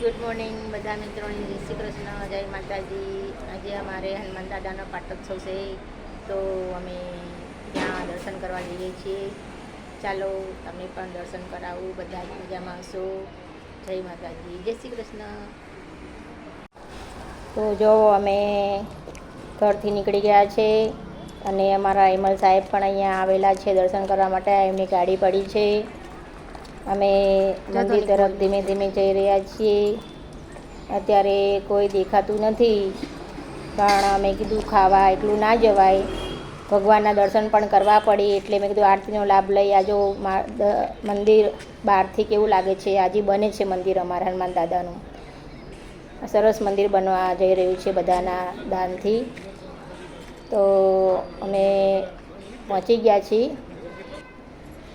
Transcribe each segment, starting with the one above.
Good morning બધા મિત્રોને. જય શ્રી કૃષ્ણ. જય માતાજી. આજે અમારે હનુમાન દાદાનો પાટોત્સવ છે. તો અમે ત્યાં દર્શન કરવા જઈએ છીએ. ચાલો, તમે પણ દર્શન કરાવું. બધા જ મજામાં હશો. જય માતાજી. જય શ્રી કૃષ્ણ. તો જો, અમે ઘરથી નીકળી ગયા છે અને અમારા એમલ સાહેબ પણ અહીંયા આવેલા છે દર્શન કરવા માટે. એમની ગાડી પડી છે. અમે મંદિર તરફ ધીમે ધીમે જઈ રહ્યા છીએ. અત્યારે કોઈ દેખાતું નથી. પણ અમે કીધું ખાવા એટલું ના જવાય. ભગવાનના દર્શન પણ કરવા પડે એટલે મેં કીધું આરતીનો લાભ લઈ આજો. મંદિર બહારથી કેવું લાગે છે? આજે બને છે મંદિર અમારા હનુમાન દાદાનું. સરસ મંદિર બનવા જઈ રહ્યું છે બધાના દાનથી. તો અમે પહોંચી ગયા છીએ.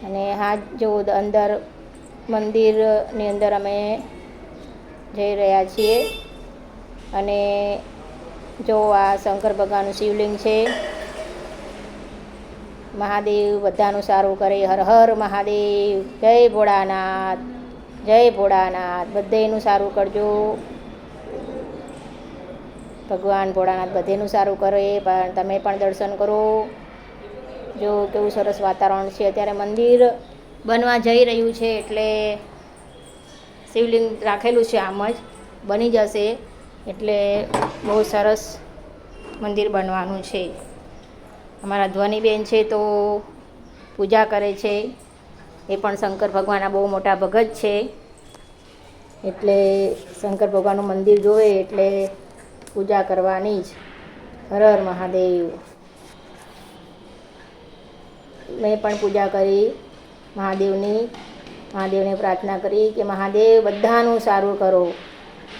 અને હા જો અંદર મંદિરની અંદર અમે જઈ રહ્યા છીએ. અને જો આ શંકર ભગવાનનું શિવલિંગ છે, મહાદેવ બધાનું સારું કરે, હર હર મહાદેવ, જય ભોળાનાથ જય ભોળાનાથ, બધેનું સારું કરજો. ભગવાન ભોળાનાથ બધેનું સારું કરે, પણ તમે પણ દર્શન કરો. જો કેવું સરસ વાતાવરણ છે, અત્યારે મંદિર બનવા જઈ રહ્યું છે એટલે શિવલિંગ રાખેલું છે આમ જ. બની જશે એટલે બહુ સરસ મંદિર બનવાનું છે. અમારા ધ્વનિબેન છે તો પૂજા કરે છે. એ પણ શંકર ભગવાનના બહુ મોટા ભગત છે. એટલે શંકર ભગવાનનું મંદિર જોવે એટલે પૂજા કરવાની જ. હર હર મહાદેવ. મેં પણ પૂજા કરી. મહાદેવની, મહાદેવને પ્રાર્થના કરી કે મહાદેવ બધાનું સારું કરો.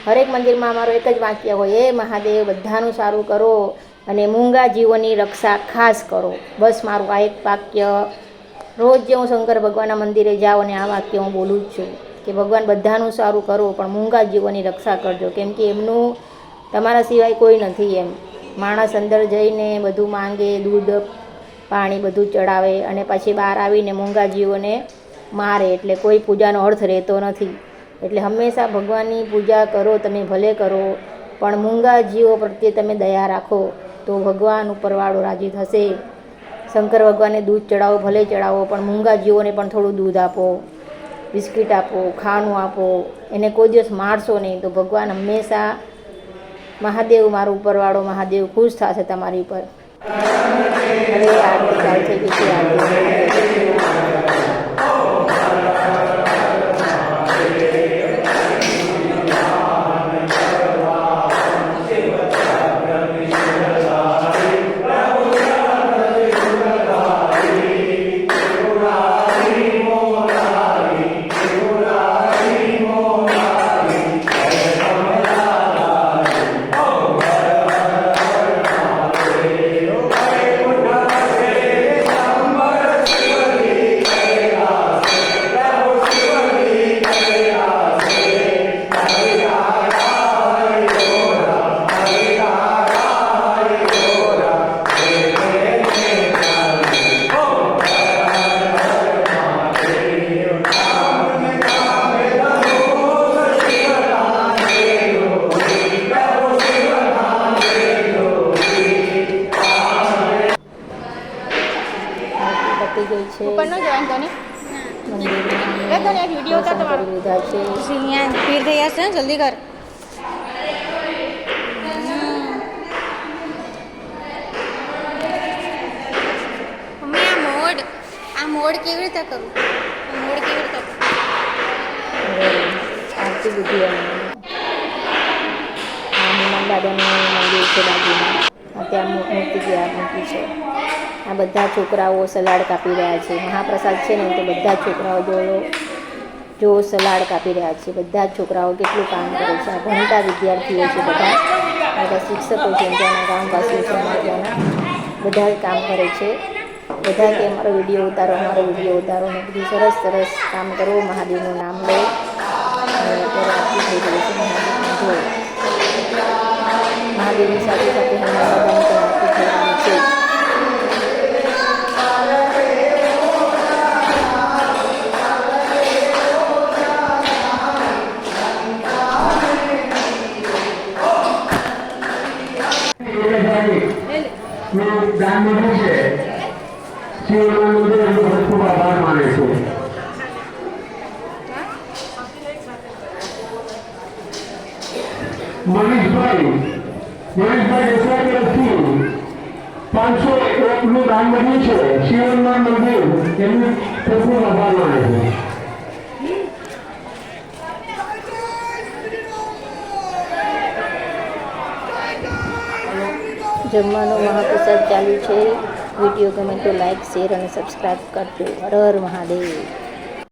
હરેક મંદિરમાં અમારો એક જ વાક્ય હોય એ મહાદેવ, બધાનું સારું કરો અને મૂંગા જીવોની રક્ષા ખાસ કરો. બસ મારું આ એક વાક્ય. રોજ જે હું શંકર ભગવાનના મંદિરે જાઉં અને આ વાક્ય હું બોલું જ છું કે ભગવાન બધાનું સારું કરો, પણ મૂંગા જીવોની રક્ષા કરજો. કેમ કે એમનું, તમારા સિવાય કોઈ નથી એમ. માણસ અંદર જઈને બધું માંગે, દૂધ પાણી બધું ચડાવે અને પછી બહાર આવીને મૂંગા જીવોને મારે. એટલે કોઈ પૂજાનો અર્થ રહેતો નથી. એટલે હંમેશા ભગવાનની પૂજા કરો, તમે ભલે કરો, પણ મૂંગા જીવો પ્રત્યે તમે દયા રાખો તો ભગવાન ઉપરવાળો રાજી થશે. શંકર ભગવાનને દૂધ ચડાવો, ભલે ચડાવો, પણ મૂંગા જીવોને પણ થોડું દૂધ આપો, બિસ્કિટ આપો ખાણું આપો. એને કોઈ દિવસ મારશો નહીં. તો ભગવાન હંમેશા મહાદેવ, મારો ઉપરવાળો મહાદેવ ખુશ થશે તમારી ઉપર. હવે આરતી છે ન જવાય તને? તને એક વીડિયો દર્શન તમારો. અહીંયા ભીડ થઈ જશે ને? જલ્દી કર. આ મોડ આ મોડ કેવી રીતે કરું? મોડ કેવી રીતે કરું? આરતી દીધી હનુમાન દાદાનું મંદિર છે બાજુમાં. ત્યાં મૂકી ગયા મૂકી છે. આ બધા છોકરાઓ સલાડ કાપી રહ્યા છે. મહાપ્રસાદ છે ને તો બધા છોકરાઓ જોયો જો સલાડ કાપી રહ્યા છે. બધા જ છોકરાઓ કેટલું કામ કરે છે. આ ભણતા વિદ્યાર્થીઓ છે બધા. બધા શિક્ષકો છે ત્યાંના ગામવાસીઓ છે ત્યાંના બધા જ કામ કરે છે. બધા કે અમારો વીડિયો ઉતારો અમારો વીડિયો ઉતારો મેં બધું સરસ સરસ કામ કરો. મહાદેવનું નામ લો. અત્યારે જો મહાદેવની સાથે સાથે હનુમાન મળ્યું છે, શિવના મંદિર એમનો ખૂબ આભાર માને છે. મનીષભાઈ મનીષભાઈ દેસાઈ પાંચસો એકનું દાન મળ્યું છે, શિવના મંદિર, એનું ખૂબ આભાર માને છે. જમવાનો મહાપ્રસાદ ચાલુ છે. વીડિયો ગમે તો લાઈક શેર અને સબસ્ક્રાઈબ કરજો. હર હર મહાદેવ.